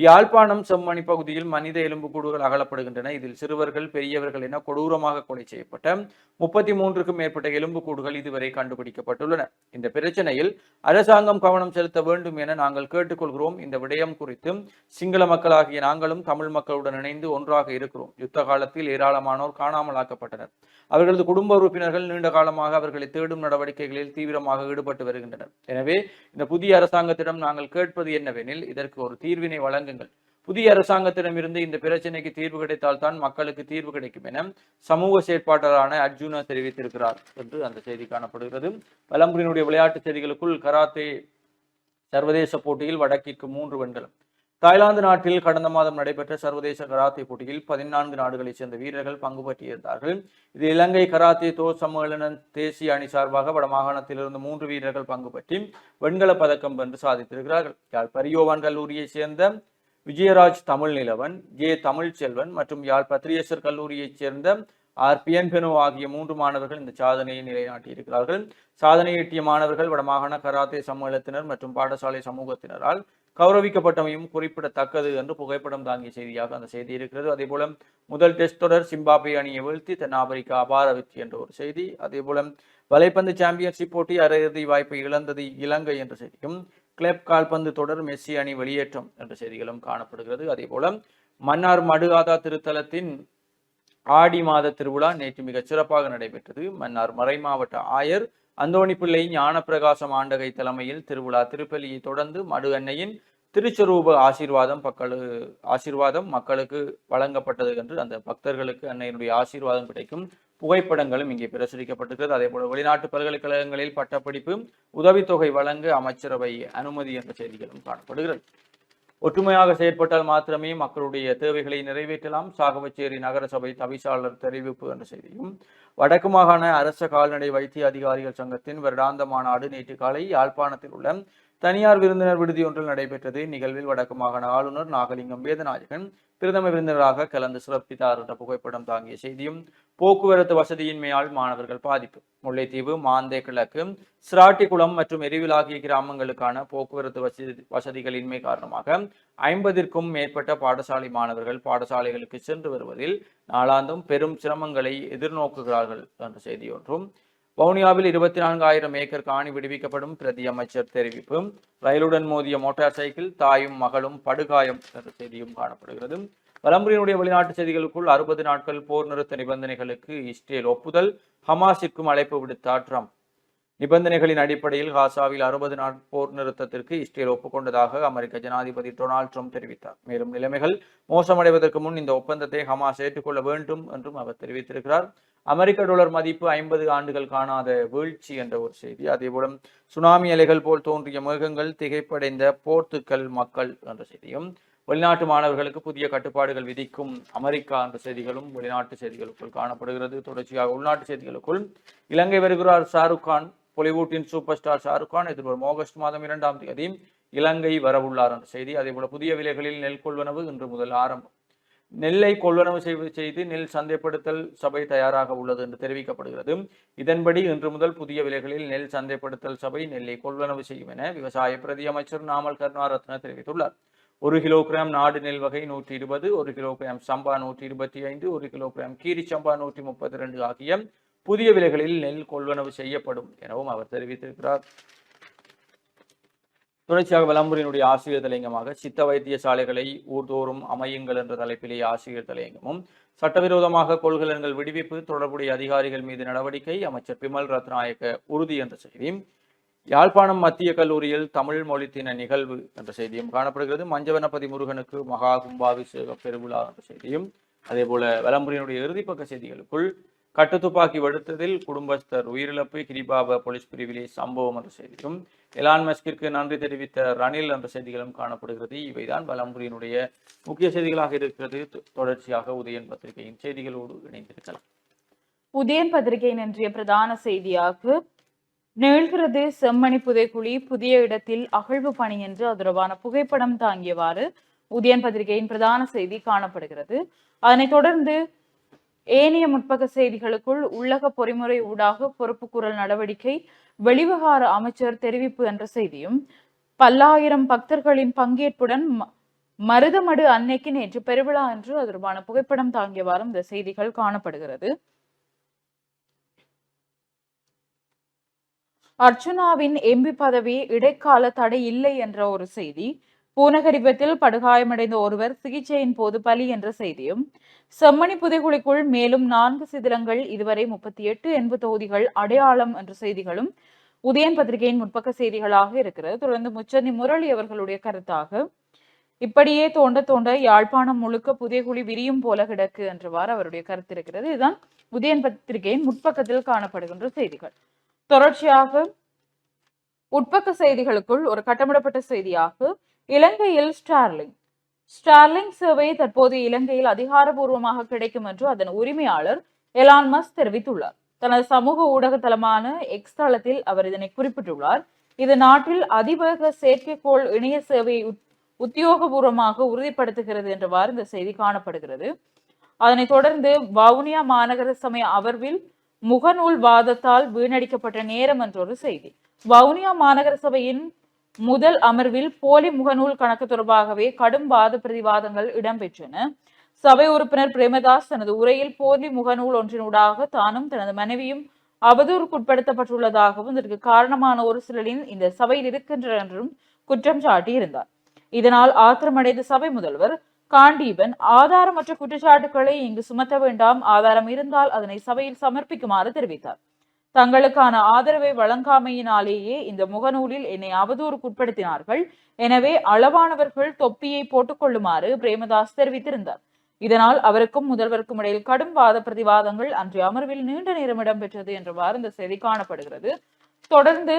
[SPEAKER 2] யாழ்ப்பாணம் செம்மணி பகுதியில் மனித எலும்புக்கூடுகள் அகலப்படுகின்றன. இதில் சிறுவர்கள் பெரியவர்கள் என கொடூரமாக கொலை செய்யப்பட்ட முப்பத்தி மூன்றுக்கும் மேற்பட்ட எலும்புக்கூடுகள் இதுவரை கண்டுபிடிக்கப்பட்டுள்ளன. இந்த பிரச்சனையில் அரசாங்கம் கவனம் செலுத்த வேண்டும் என நாங்கள் கேட்டுக்கொள்கிறோம். இந்த விடயம் குறித்து சிங்கள மக்களாகிய நாங்களும் தமிழ் மக்களுடன் இணைந்து ஒன்றாக இருக்கிறோம். யுத்த காலத்தில் ஏராளமானோர் காணாமலாக்கப்பட்டனர். அவர்களது குடும்ப உறுப்பினர்கள் நீண்ட காலமாக அவர்களை தேடும் நடவடிக்கைகளில் தீவிரமாக ஈடுபட்டு வருகின்றனர். எனவே இந்த புதிய அரசாங்கத்திடம் நாங்கள் கேட்பது என்னவெனில் இதற்கு ஒரு தீர்வினை அரசாங்கங்கள் புதிய அரசாங்கத்திடமிருந்து இந்த பிரச்சனைக்கு தீர்வு கிடைத்தால் தான் மக்களுக்கு தீர்வு கிடைக்கும் என சமூக செயற்பாட்டாளரான அர்ஜுனா தெரிவித்திருக்கிறார் என்று அந்த செய்தி காணப்படுகிறது. வலம்புரியினுடைய விளையாட்டு செய்திகளுக்குள் கராத்தே சர்வதேச போட்டியில் வடக்கிற்கு மூன்று வெண்கலம். தாய்லாந்து நாட்டில் கடந்த மாதம் நடைபெற்ற சர்வதேச கராத்தே போட்டியில் பதினான்கு நாடுகளைச் சேர்ந்த வீரர்கள் பங்கு பற்றியிருந்தார்கள். இது இலங்கை கராத்தே தோ சம்மேளன தேசிய அணி சார்பாக வடமாகாணத்திலிருந்து மூன்று வீரர்கள் பங்கு பற்றி வெண்கல பதக்கம் வென்று சாதித்திருக்கிறார்கள். யாழ் பரியோவான் கல்லூரியைச் சேர்ந்த விஜயராஜ் தமிழ் நிலவன் ஜே தமிழ் செல்வன் மற்றும் யாழ் பத்ரியேஸ்வர் கல்லூரியைச் சேர்ந்த ஆர். பியன்பெனோ ஆகிய மூன்று மாணவர்கள் இந்த சாதனையை நிலைநாட்டியிருக்கிறார்கள். சாதனை எட்டிய மாணவர்கள் வடமாகாண கராத்தே சம்மேளத்தினர் மற்றும் பாடசாலை சமூகத்தினரால் கௌரவிக்கப்பட்டமையும் குறிப்பிடத்தக்கது என்று புகைப்படம் தாங்கிய செய்தியாக அந்த செய்தி இருக்கிறது. அதே போல முதல் டெஸ்ட் தொடர் சிம்பாபே அணியை வீழ்த்தி தென்னாப்பிரிக்கா அபார வெற்றி என்ற ஒரு செய்தி. அதே போல வலைப்பந்து சாம்பியன்ஷிப் போட்டி அரையிறுதி வாய்ப்பை இழந்தது இலங்கை என்ற செய்தியும் கிளப் கால்பந்து தொடர் மெஸ்ஸி அணி வெளியேற்றம் என்ற செய்திகளும் காணப்படுகிறது. அதே போல மன்னார் மடுகாதா திருத்தலத்தின் ஆடி மாத திருவிழா நேற்று மிகச் சிறப்பாக நடைபெற்றது. மன்னார் மறைமாவட்ட ஆயர் அந்தோணி பிள்ளை ஞானப்பிரகாசம் ஆண்டகை தலைமையில் திருவிழா திருப்பலியை தொடர்ந்து மடு அன்னையின் திருச்சரூப ஆசீர்வாதம் மக்களு ஆசீர்வாதம் மக்களுக்கு வழங்கப்பட்டது என்று அந்த பக்தர்களுக்கு அன்னையினுடைய ஆசீர்வாதம் கிடைக்கும். புகைப்படங்களும் இங்கே பிரசுரிக்கப்பட்டிருக்கிறது. அதே போல வெளிநாட்டு பல்கலைக்கழகங்களில் பட்டப்படிப்பு உதவித்தொகை வழங்க அமைச்சரவை அனுமதி என்ற செய்திகளும் காணப்படுகிறது. ஒற்றுமையாக செயற்பட்டால் மாத்திரமே மக்களுடைய தேவைகளை நிறைவேற்றலாம். சாகவச்சேரி நகரசபை தவிசாளர் தெரிவிப்பு என்ற செய்தியும் வடக்கு மாகாண அரச கால்நடை வைத்திய அதிகாரிகள் சங்கத்தின் வருடாந்த மாநாடு நேற்று காலை யாழ்ப்பாணத்தில் உள்ள தனியார் விருந்தினர் விடுதி ஒன்றில் நடைபெற்றது. நிகழ்வில் வடக்கு மாகாண ஆளுநர் நாகலிங்கம் வேதநாயகன் பிரதம விருந்தினராக கலந்து சிறப்பித்தார் என்ற புகைப்படம் தாங்கிய செய்தியும் போக்குவரத்து வசதியின்மையால் மாணவர்கள் பாதிப்பு. முல்லைத்தீவு மாந்தே கிழக்கு சிராட்டிக்குளம் மற்றும் எரிவில் ஆகிய கிராமங்களுக்கான போக்குவரத்து வசதி வசதிகளின்மை காரணமாக ஐம்பதிற்கும் மேற்பட்ட பாடசாலை மாணவர்கள் பாடசாலைகளுக்கு சென்று வருவதில் நாளாந்தும் பெரும் சிரமங்களை எதிர்நோக்குகிறார்கள் என்ற செய்தியொன்றும் வவுனியாவில் இருபத்தி நான்காயிரம் ஏக்கர் காணி விடுவிக்கப்படும் பிரதி அமைச்சர் தெரிவிப்பு. ரயிலுடன் மோதிய மோட்டார் சைக்கிள் தாயும் மகளும் படுகாயம் என்ற செய்தியும் காணப்படுகிறது. வலம்புரியினுடைய வெளிநாட்டு செய்திகளுக்குள் அறுபது நாட்கள் போர் நிறுத்த நிபந்தனைகளுக்கு இஸ்ரேல் ஒப்புதல். ஹமாஸிற்கும் அழைப்பு விடுத்தார் ட்ரம்ப். நிபந்தனைகளின் அடிப்படையில் காசாவில் அறுபது நாள் போர் நிறுத்தத்திற்கு இஸ்ரேல் ஒப்புக்கொண்டதாக அமெரிக்க ஜனாதிபதி டொனால்ட் ட்ரம்ப் தெரிவித்தார். மேலும் நிலைமைகள் மோசமடைவதற்கு முன் இந்த ஒப்பந்தத்தை ஹமாஸ் ஏற்றுக்கொள்ள வேண்டும் என்றும் அவர் தெரிவித்திருக்கிறார். அமெரிக்க டாலர் மதிப்பு ஐம்பது ஆண்டுகள் காணாத வீழ்ச்சி என்ற ஒரு செய்தி. அதேபோல சுனாமி அலைகள் போல் தோன்றிய மிருகங்கள் திகைப்படைந்த போர்த்துக்கல் மக்கள் என்ற செய்தியும் வெளிநாட்டு மாணவர்களுக்கு புதிய கட்டுப்பாடுகள் விதிக்கும் அமெரிக்கா என்ற செய்திகளும் வெளிநாட்டு செய்திகளுக்குள் காணப்படுகிறது. தொடர்ச்சியாக உள்நாட்டு செய்திகளுக்குள் இலங்கை வருகிறார் ஷாருக் கான். பொலிவுட்டின் சூப்பர் ஸ்டார் ஷாருக் கான் எதிர்வரும் ஆகஸ்ட் மாதம் இரண்டாம் தேதி இலங்கை வரவுள்ளார் என்ற செய்தி. அதேபோல புதிய விலைகளில் நெல் கொள்வனவு இன்று முதல் ஆரம்பம். நெல்லை கொள்வனவு செய்வது செய்து நெல் சந்தைப்படுத்தல் சபை தயாராக உள்ளது என்று தெரிவிக்கப்படுகிறது. இதன்படி இன்று முதல் புதிய விலைகளில் நெல் சந்தைப்படுத்தல் சபை நெல்லை கொள்வனவு செய்யும் என விவசாய பிரதி அமைச்சர் நாமல் கருணாரத்ன தெரிவித்துள்ளார். ஒரு கிலோகிராம் நாடு நெல் வகை நூற்றி இருபது ஒரு கிலோகிராம் சம்பா நூற்றி இருபத்தி ஐந்து ஒரு கிலோகிராம் கீரி சம்பா நூற்றி முப்பத்தி ரெண்டு ஆகிய புதிய விலைகளில் நெல் கொள்வனவு செய்யப்படும் எனவும் அவர் தெரிவித்திருக்கிறார். தொடர்ச்சியாக விளம்பரினுடைய ஆசிரியர் தலையங்கமாக சித்த வைத்தியசாலைகளை ஊர்தோறும் அமையுங்கள் என்ற தலைப்பிலே ஆசிரியர் தலையங்கமும் சட்டவிரோதமாக கொள்கலன்கள் விடுவிப்பு தொடர்புடைய அதிகாரிகள் மீது நடவடிக்கை அமைச்சர் பிமல் ரத்நாயக்க உறுதி என்ற செய்தியும் யாழ்ப்பாணம் மத்திய கல்லூரியில் தமிழ் மொழித்தின நிகழ்வு என்ற செய்தியும் காணப்படுகிறது. மஞ்சவனபதி முருகனுக்கு மகா கும்பாபிஷேக பெருவிழா என்ற செய்தியும் அதே போல விளம்பரினுடைய இறுதிப்பக்க செய்திகளுக்குள் கட்டுத்துப்பாக்கி வெடுத்ததில் குடும்பஸ்தர் உயிரிழப்பு கிரிபாப போலீஸ் பிரிவிலே சம்பவம் என்ற செய்தியும் எலான் மஸ்கிற்கு நன்றி தெரிவித்த ரணில் என்ற செய்திகளும் காணப்படுகிறது. இவைதான் வலம்புரியினுடைய முக்கிய செய்திகளாக இருக்கிறது. தொடர்ச்சியாக உதயன் பத்திரிகையின் செய்திகளோடு இணைந்திருக்கலாம்
[SPEAKER 1] உதயன் பத்திரிகை நன்றிய பிரதான செய்தியாக நிகழ்கிறது செம்மணி புதைக்குழி புதிய இடத்தில் அகழ்வு பணி என்று அதுரவான புகைப்படம் தாங்கியவாறு உதயன் பத்திரிகையின் பிரதான செய்தி காணப்படுகிறது. அதனைத் தொடர்ந்து ஏனைய முற்பக செய்திகளுக்குள் உள்ளக பொறிமுறை ஊடாக பொறுப்புக்கூறல் நடவடிக்கை வெளிவகார அமைச்சர் தெரிவிப்பு என்ற செய்தியும் பல்லாயிரம் பக்தர்களின் பங்கேற்புடன் ம- மருதமடு அன்னைக்கு நேற்று பெருவிழா என்று தொடர்பான புகைப்படம் தாங்கியவாறும் இந்த செய்திகள் காணப்படுகிறது. அர்ச்சுனாவின் எம்பி பதவி இடைக்கால தடை இல்லை என்ற ஒரு செய்தி பூநகரிபத்தில் படுகாயமடைந்த ஒருவர் சிகிச்சையின் போது பலி என்ற செய்தியும் செம்மணி புதைகுழிக்குள் மேலும் நான்கு சிதிலங்கள் இதுவரை முப்பத்தி எட்டு என்பது தொகுதிகள் அடையாளம் என்ற செய்திகளும் உதயன் பத்திரிகையின் முற்பக்க செய்திகளாக இருக்கிறது. தொடர்ந்து முச்சந்தி முரளி அவர்களுடைய கருத்தாக இப்படியே தோண்ட தோண்ட யாழ்ப்பாணம் முழுக்க புதைகுழி விரியும் போல கிடக்கு என்றவாறு அவருடைய கருத்து இருக்கிறது. இதுதான் உதயன் பத்திரிகையின் முற்பக்கத்தில் காணப்படுகின்ற செய்திகள். தொடர்ச்சியாக உட்பக்க செய்திகளுக்குள் ஒரு கட்டமிடப்பட்ட செய்தியாக இலங்கையில் ஸ்டார்லிங். ஸ்டார்லிங் சேவை தற்போது இலங்கையில் அதிகாரபூர்வமாக கிடைக்கும் என்று அதன் உரிமையாளர் எலான் மஸ் தெரிவித்துள்ளார். தனது சமூக ஊடக தளமான எக்ஸ் தளத்தில் அவர் இதனை குறிப்பிட்டுள்ளார். இது நாட்டில் அதிவேக செயற்கைக்கோள் இணைய சேவையை உத்தியோகபூர்வமாக உறுதிப்படுத்துகிறது என்றவாறு இந்த செய்தி காணப்படுகிறது. அதனைத் தொடர்ந்து வவுனியா மாநகர சமய அமர்வில் முகநூல் வாதத்தால் வீணடிக்கப்பட்ட நேரம் என்ற ஒரு செய்தி. வவுனியா மாநகர சபையின் முதல் அமர்வில் போலி முகநூல் கணக்கு தொடர்பாகவே கடும் வாத பிரதிவாதங்கள் இடம்பெற்றன. சபை உறுப்பினர் பிரேமதாஸ் தனது உரையில் போலி முகநூல் ஒன்றினூடாக தானும் தனது மனைவியும் அவதூறுக்குட்படுத்தப்பட்டுள்ளதாகவும் இதற்கு காரணமான ஒரு சிலரின் இந்த சபையில் இருக்கின்றனர் என்றும் குற்றம் சாட்டியிருந்தார். இதனால் ஆத்திரமடைந்த சபை முதல்வர் காண்டீபன் ஆதாரமற்ற குற்றச்சாட்டுக்களை இங்கு சுமத்த வேண்டாம் ஆதாரம் இருந்தால் அதனை சபையில் சமர்ப்பிக்குமாறு தெரிவித்தார். தங்களுக்கான ஆதரவை வழங்காமையினாலேயே இந்த முகநூலில் என்னை அவதூறுக்குட்படுத்தினார்கள். எனவே அளவானவர்கள் தொப்பியை போட்டுக்கொள்ளுமாறு பிரேமதாஸ் தெரிவித்திருந்தார். இதனால் அவருக்கும் முதல்வருக்கும் இடையில் கடும் வாத பிரதிவாதங்கள் அன்றைய அமர்வில் நீண்ட நேரம் இடம்பெற்றது என்றவாறு இந்த செய்தி காணப்படுகிறது. தொடர்ந்து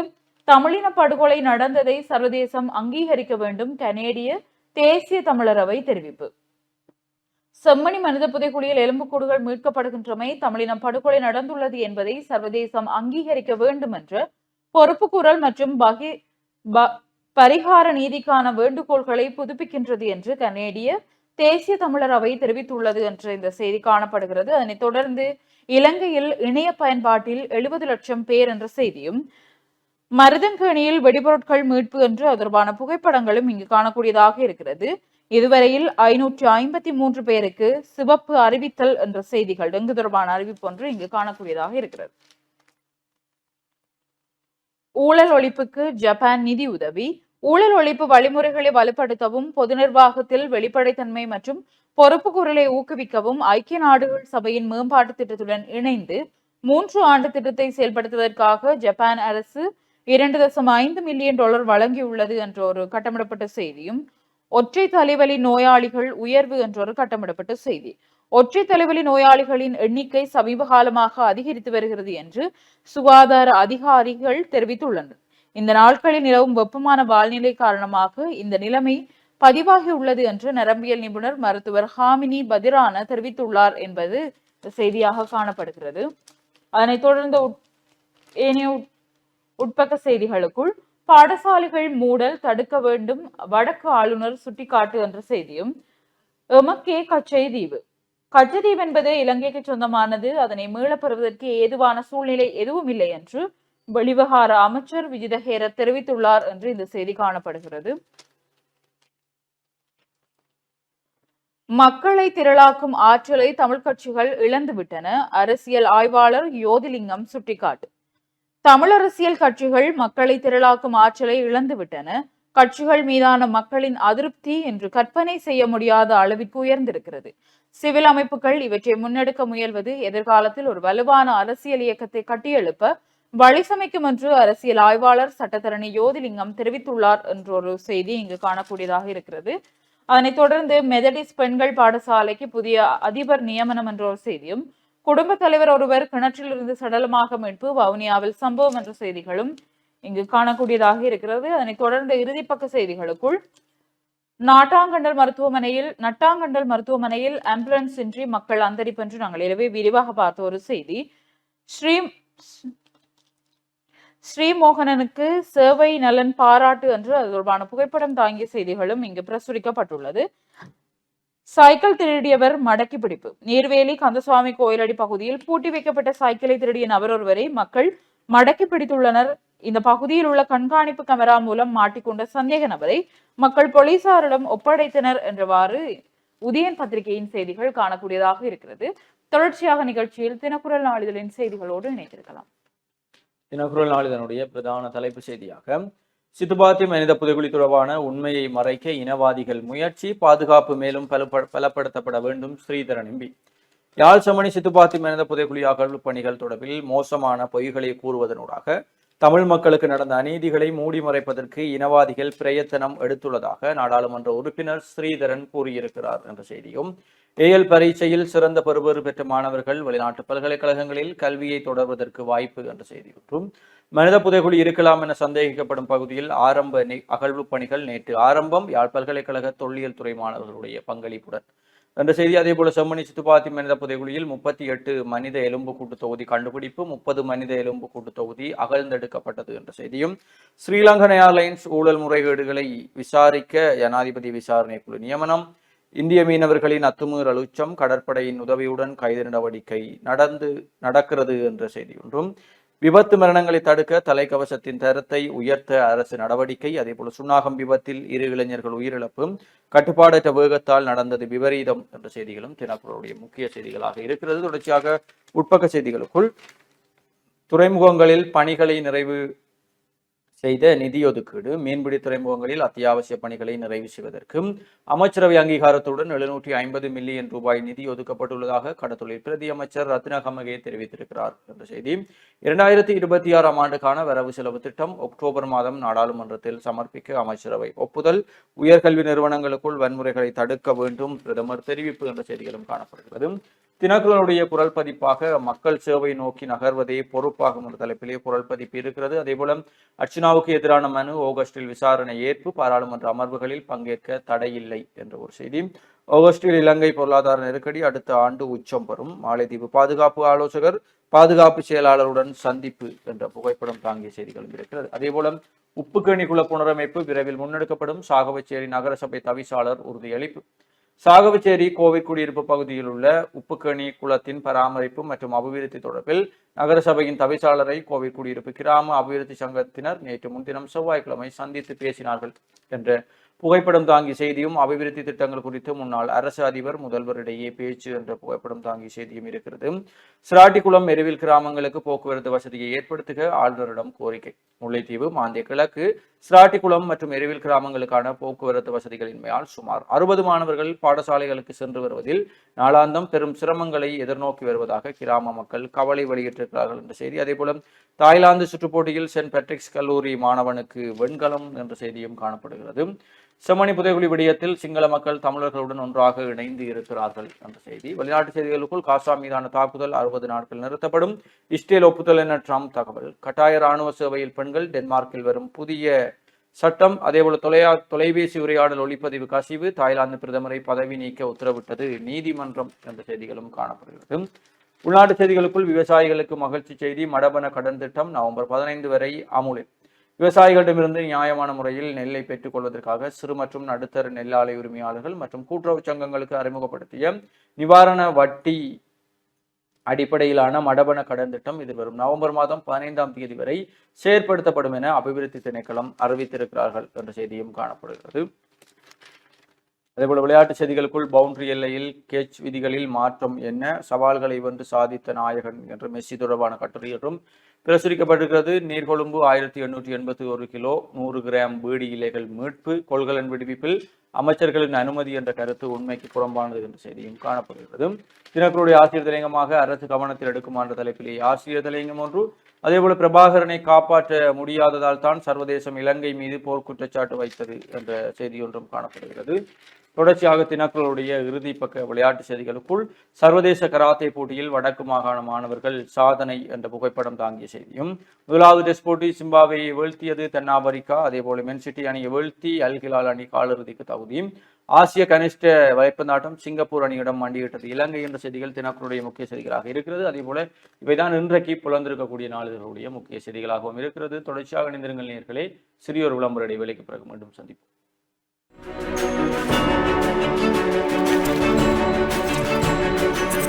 [SPEAKER 1] தமிழின படுகொலை நடந்ததை சர்வதேசம் அங்கீகரிக்க வேண்டும் கனேடிய தேசிய தமிழரவை தெரிவிப்பு. செம்மணி மனித புதைக்குழியில் எலும்புக்கூடுகள் மீட்கப்படுகின்றமை தமிழினம் படுகொலை நடந்துள்ளது என்பதை சர்வதேசம் அங்கீகரிக்க வேண்டும் என்று பொறுப்புக்கூறல் மற்றும் பகி ப- பரிகார நீதிக்கான வேண்டுகோள்களை புதுப்பிக்கின்றது என்று கனேடிய தேசிய தமிழர் அவை தெரிவித்துள்ளது என்ற இந்த செய்தி காணப்படுகிறது. அதனைத் தொடர்ந்து இலங்கையில் இணைய பயன்பாட்டில் எழுபது லட்சம் பேர் என்ற செய்தியும் மருதங்கேணியில் வெடிபொருட்கள் மீட்பு என்று தொடர்பான புகைப்படங்களும் இங்கு காணக்கூடியதாக இருக்கிறது. இதுவரையில் ஐநூற்றி ஐம்பத்தி மூன்று பேருக்கு சிவப்பு அறிவித்தல் என்ற செய்திகள் டெங்கு தொடர்பான அறிவிப்பு ஒன்று இங்கு காணக்கூடியதாக இருக்கிறது. ஊழல் ஒழிப்புக்கு ஜப்பான் நிதி உதவி. ஊழல் ஒழிப்பு வழிமுறைகளை வலுப்படுத்தவும் பொது நிர்வாகத்தில் வெளிப்படைத்தன்மை மற்றும் பொறுப்பு குரலை ஊக்குவிக்கவும் ஐக்கிய நாடுகள் சபையின் மேம்பாட்டு திட்டத்துடன் இணைந்து மூன்று ஆண்டு திட்டத்தை செயல்படுத்துவதற்காக ஜப்பான் அரசு இரண்டு தசம் ஐந்து மில்லியன் டாலர் வழங்கியுள்ளது என்ற ஒரு கட்டமிடப்பட்ட செய்தியும் ஒற்றை தலைவலி நோயாளிகள் உயர்வு என்றொரு கட்டமிடப்பட்ட செய்தி. ஒற்றை தலைவலி நோயாளிகளின் எண்ணிக்கை சமீப காலமாக அதிகரித்து வருகிறது என்று சுகாதார அதிகாரிகள் தெரிவித்துள்ளனர். இந்த நாட்களில் நிலவும் வெப்பமான வாழ்நிலை காரணமாக இந்த நிலைமை பதிவாகியுள்ளது என்று நரம்பியல் நிபுணர் மருத்துவர் ஹாமினி பதிரான தெரிவித்துள்ளார் என்பது செய்தியாக காணப்படுகிறது. அதனைத் தொடர்ந்து உட்- ஏனைய உட்- உட்பக்க செய்திகளுக்குள் பாடசாலைகள் மூடல் தடுக்க வேண்டும் வடக்கு ஆளுநர் சுட்டிக்காட்டு என்ற செய்தியும் எமக்கே கச்சைதீவு. கச்சதீவு என்பது இலங்கைக்கு சொந்தமானது அதனை மீளப்பெறுவதற்கு ஏதுவான சூழ்நிலை எதுவும் இல்லை என்று வெளிவகார அமைச்சர் விஜிதஹேர தெரிவித்துள்ளார் என்று இந்த செய்தி காணப்படுகிறது. மக்களை திரளாக்கும் ஆற்றலை தமிழ் கட்சிகள் இழந்துவிட்டன அரசியல் ஆய்வாளர் யோதிலிங்கம் சுட்டிக்காட்டு. தமிழ் அரசியல் கட்சிகள் மக்களை திரளாக்கும் ஆற்றலை இழந்துவிட்டன. கட்சிகள் மீதான மக்களின் அதிருப்தி என்று கற்பனை செய்ய முடியாத அளவிற்கு உயர்ந்திருக்கிறது. சிவில் அமைப்புகள் இவற்றை முன்னெடுக்க முயல்வது எதிர்காலத்தில் ஒரு வலுவான அரசியல் இயக்கத்தை கட்டியெழுப்ப வழி சமைக்கும் என்று அரசியல் ஆய்வாளர் சட்டத்தரணி யோதிலிங்கம் தெரிவித்துள்ளார் என்ற ஒரு செய்தி இங்கு காணக்கூடியதாக இருக்கிறது. அதனைத் தொடர்ந்து மெதடிஸ் பெண்கள் பாடசாலைக்கு புதிய அதிபர் நியமனம் என்ற ஒரு செய்தியும் குடும்ப தலைவர் ஒருவர் கிணற்றிலிருந்து சடலமாக மீட்பு வவுனியாவில் சம்பவம் என்ற செய்திகளும் இங்கு காணக்கூடியதாக இருக்கிறது. அதனைத் தொடர்ந்து இறுதிப்பக்க செய்திகளுக்குள். நாட்டாங்கண்டல் மருத்துவமனையில் நட்டாங்கண்டல் மருத்துவமனையில் ஆம்புலன்ஸ் இன்றி மக்கள் அந்தரிப்பு என்று நாங்கள் இரவே விரிவாக பார்த்த ஒரு செய்தி. ஸ்ரீ ஸ்ரீமோகனனுக்கு சேவை நலன் பாராட்டு என்று அது தொடர்பான புகைப்படம் தாங்கிய செய்திகளும் இங்கு பிரசுரிக்கப்பட்டுள்ளது. சைக்கிள் திருடியவர் மடக்கி பிடிப்பு. நீர்வேலி கந்தசுவாமி கோயிலடி பகுதியில் பூட்டி வைக்கப்பட்ட சைக்கிளை திருடிய நபர் ஒருவரை மக்கள் மடக்கி பிடித்துள்ளனர். இந்த பகுதியில் உள்ள கண்காணிப்பு கேமரா மூலம் மாட்டிக்கொண்ட சந்தேக நபரை மக்கள் போலீசாரிடம் ஒப்படைத்தனர் என்றவாறு உதயன் பத்திரிகையின் செய்திகள் காணக்கூடியதாக இருக்கிறது. தொடர்ச்சியாக நிகழ்ச்சியில் தினக்குரல் நாளிதழின் செய்திகளோடு இணைத்திருக்கலாம்
[SPEAKER 2] தினக்குரல் நாளிதனுடைய பிரதான தலைப்பு செய்தியாக சித்துபாத்தி மனித புதைகுழி தொடர்பான உண்மையை மறைக்க இனவாதிகள் முயற்சி பாதுகாப்பு மேலும் பலப்படுத்தப்பட வேண்டும் ஸ்ரீதரன் எம்பி யாழ் சமணி சித்துப்பாத்தி மனித புதைகுழி அகழ்வு பணிகள் தொடர்பில் மோசமான பொய்களை கூறுவதனூடாக தமிழ் மக்களுக்கு நடந்த அநீதிகளை மூடி மறைப்பதற்கு இனவாதிகள் பிரயத்தனம் எடுத்துள்ளதாக நாடாளுமன்ற உறுப்பினர் ஸ்ரீதரன் கூறியிருக்கிறார் என்ற செய்தியும் ஏஎல் பரீட்சையில் சிறந்த பெறுபேறு பெற்ற மாணவர்கள் வெளிநாட்டு பல்கலைக்கழகங்களில் கல்வியை தொடர்வதற்கு வாய்ப்பு என்ற செய்தி மனித புதைகுழி இருக்கலாம் என சந்தேகிக்கப்படும் பகுதியில் ஆரம்ப நி- அகழ்வு பணிகள் நேற்று ஆரம்பம். யாழ் பல்கலைக்கழக தொல்லியல் துறை மாணவர்களுடைய பங்களிப்புடன் என்ற செய்தி அதே போல செம்மணி சித்துப்பாத்தி மனித புதைகுழியில் முப்பத்தி எட்டு மனித எலும்பு கூட்டு தொகுதி கண்டுபிடிப்பு முப்பது மனித எலும்பு கூட்டு தொகுதி அகழ்ந்தெடுக்கப்பட்டது என்ற செய்தியும் ஸ்ரீலங்கன் ஏர்லைன்ஸ் ஊழல் முறைகேடுகளை விசாரிக்க ஜனாதிபதி விசாரணை குழு நியமனம் இந்திய மீனவர்களின் அத்துமீறல் அழுச்சம் கடற்படையின் உதவியுடன் கைது நடவடிக்கை நடந்து நடக்கிறது என்ற செய்தி ஒன்றும் விபத்து மரணங்களை தடுக்க தலைக்கவசத்தின் தரத்தை உயர்த்த அரசு நடவடிக்கை. அதேபோல சுண்ணாகம் விபத்தில் இரு இளைஞர்கள் உயிரிழப்பும் கட்டுப்பாடற்ற வேகத்தால் நடந்தது விபரீதம் என்ற செய்திகளும் தினக்குரலுடைய முக்கிய செய்திகளாக இருக்கிறது. தொடர்ச்சியாக உட்பக்க செய்திகளுக்குள் துறைமுகங்களில் பணிகளை நிறைவு செய்த நிதி ஒதுக்கீடு மீன்பிடி துறைமுகங்களில் அத்தியாவசிய பணிகளை நிறைவு செய்வதற்கு அமைச்சரவை அங்கீகாரத்துடன் எழுநூற்றி ஐம்பது மில்லியன் ரூபாய் நிதி ஒதுக்கப்பட்டுள்ளதாக கடத்தொழில் பிரதி அமைச்சர் ரத்ன கமகே தெரிவித்திருக்கிறார். என்ற செய்தி இரண்டாயிரத்தி இருபத்தி ஆறாம் ஆண்டுக்கான வரவு செலவு திட்டம் அக்டோபர் மாதம் நாடாளுமன்றத்தில் சமர்ப்பிக்க அமைச்சரவை ஒப்புதல் உயர்கல்வி நிறுவனங்களுக்குள் வன்முறைகளை தடுக்க வேண்டும் பிரதமர் தெரிவிப்பு என்ற செய்திகளும் காணப்படுகிறது. தினக்குரலுடைய குரல் பதிப்பாக மக்கள் சேவை நோக்கி நகர்வதே பொறுப்பாகும் என்ற தலைப்பிலே குரல் பதிப்பு இருக்கிறது. அதேபோல அர்ச்சனா சின்னாவுக்கு எதிரான மனு ஆகஸ்டில் விசாரணை ஏற்பு. பாராளுமன்ற அமர்வுகளில் பங்கேற்க தடையில்லை என்ற ஒரு செய்தி. ஆகஸ்டில் இலங்கை பொருளாதார நெருக்கடி அடுத்த ஆண்டு உச்சம் பெறும். மாலைதீவு பாதுகாப்பு ஆலோசகர் பாதுகாப்பு செயலாளருடன் சந்திப்பு என்ற புகைப்படம் தாங்கிய செய்திகளும் இருக்கிறது. அதே போல உப்புக்கணி குள புனரமைப்பு விரைவில் முன்னெடுக்கப்படும். சாகவச்சேரி நகரசபை தவிசாளர் உறுதியளிப்பு. சாகவச்சேரி கோவை குடியிருப்பு பகுதியில் உள்ள உப்புக்கணி குளத்தின் பராமரிப்பு மற்றும் அபிவிருத்தி தொடர்பில் நகரசபையின் தவிசாளரை கோவை குடியிருப்பு கிராம அபிவிருத்தி சங்கத்தினர் நேற்று முன்தினம் செவ்வாய்க்கிழமை சந்தித்து பேசினார்கள் என்று புகைப்படம் தாங்கி செய்தியும் அபிவிருத்தி திட்டங்கள் குறித்து முன்னாள் அரசு அதிபர் முதல்வரிடையே பேச்சு என்ற புகைப்படம் தாங்கிய செய்தியும் இருக்கிறது. சிராட்டிக்குளம் எருவில் கிராமங்களுக்கு போக்குவரத்து வசதியை ஏற்படுத்துக ஆளுநரிடம் கோரிக்கை. முல்லைத்தீவு மாந்திய கிழக்கு சிராட்டிக்குளம் மற்றும் எருவில் கிராமங்களுக்கான போக்குவரத்து வசதிகளின்மையால் சுமார் அறுபது மாணவர்கள் பாடசாலைகளுக்கு சென்று வருவதில் நாளாந்தம் பெரும் சிரமங்களை எதிர்நோக்கி வருவதாக கிராம மக்கள் கவலை வெளியிட்டிருக்கிறார்கள் என்ற செய்தி. அதேபோல தாய்லாந்து சுற்றுப்போட்டியில் சென்ட் பேட்ரிக்ஸ் கல்லூரி மாணவனுக்கு வெண்கலம் என்ற செய்தியும் காணப்படுகிறது. செம்மணி புதைகுழி விடயத்தில் சிங்கள மக்கள் தமிழர்களுடன் ஒன்றாக இணைந்து இருக்கிறார்கள் என்ற செய்தி. வெளிநாட்டு செய்திகளுக்குள் காசா மீதான தாக்குதல் அறுபது நாட்கள் நிறுத்தப்படும். இஸ்ரேல் ஒப்புதல் என ட்ரம்ப் தகவல். கட்டாய ராணுவ சேவையில் பெண்கள் டென்மார்க்கில் வரும் புதிய சட்டம். அதேபோல தொலையா தொலைபேசி உரையாடல் ஒளிப்பதிவு கசிவு தாய்லாந்து பிரதமரை பதவி நீக்க உத்தரவிட்டது நீதிமன்றம் என்ற செய்திகளும் காணப்படுகிறது. உள்நாட்டு செய்திகளுக்குள் விவசாயிகளுக்கு மகிழ்ச்சி செய்தி. மடபன கடன் திட்டம் நவம்பர் பதினைந்து வரை அமுலில். விவசாயிகளிடமிருந்து நியாயமான முறையில் நெல்லை பெற்றுக் கொள்வதற்காக சிறு மற்றும் நடுத்தர நெல் ஆலை உரிமையாளர்கள் மற்றும் கூட்டுறவு சங்கங்களுக்கு அறிமுகப்படுத்திய நிவாரண வட்டி அடிப்படையிலான மடபன கடன் திட்டம் இது வரும். நவம்பர் மாதம் பதினைந்தாம் தேதி வரை செயற்படுத்தப்படும் என அபிவிருத்தி திணைக்களம் அறிவித்திருக்கிறார்கள் என்ற செய்தியும் காணப்படுகிறது. அதேபோல விளையாட்டு செய்திகளுக்குள் பவுண்டரி எல்லையில் கேட்ச் விதிகளில் மாற்றம் என்ன? சவால்களை வென்று சாதித்த நாயகன் என்ற மெஸ்ஸி தொடர்பான கட்டுரை என்றும் பிரசுரிக்கப்பட்டிருக்கிறது. நீர்கொழும்பு ஆயிரத்தி எண்ணூற்றி எண்பத்தி ஒரு கிலோ நூறு கிராம் பீடி இலைகள் மீட்பு கொள்கலன் விடுவிப்பில் அமைச்சர்களின் அனுமதி என்ற கருத்து உண்மைக்கு புறம்பானது என்ற செய்தியும் காணப்படுகிறது. தினக்கருடைய ஆசிரியர் தலையங்கமாக அரசு கவனத்தில் எடுக்குமா என்ற தலைப்பிலே ஆசிரியர் தலையங்கம் ஒன்று. அதேபோல பிரபாகரனை காப்பாற்ற முடியாததால் தான் சர்வதேசம் இலங்கை மீது போர்க்குற்றச்சாட்டு வைத்தது என்ற செய்தி ஒன்றும் காணப்படுகிறது. தொடர்ச்சியாக தினக்களுடைய இறுதி பக்க விளையாட்டு செய்திகளுக்குள் சர்வதேச கராத்தே போட்டியில் வடக்கு மாகாண மாணவர்கள் சாதனை என்ற புகைப்படம் தாங்கிய செய்தியும் முதலாவது டெஸ்ட் போட்டி சிம்பாவையை வீழ்த்தியது தென்னாப்பிரிக்கா அதேபோல மென்சிட்டி அணியை வீழ்த்தி அல்கிலால் அணி காலிறுதிக்கு தகுதியும் ஆசிய கனிஷ்ட வலைப்பந்தாட்டம் சிங்கப்பூர் அணியிடம் மண்டியிட்டது. இலங்கை என்ற செய்திகள் தினக்களுடைய முக்கிய செய்திகளாக இருக்கிறது. அதேபோல இவைதான் இன்றைக்கு புலந்திருக்கக்கூடிய நாளிதழ்களுடைய முக்கிய செய்திகளாகவும் இருக்கிறது. தொடர்ச்சியாக இணைந்திருங்கள் நேர்களே சிறியோர் விளம்பர இடைவேளைக்கு பிறகு மீண்டும் சந்திப்போம். すいません。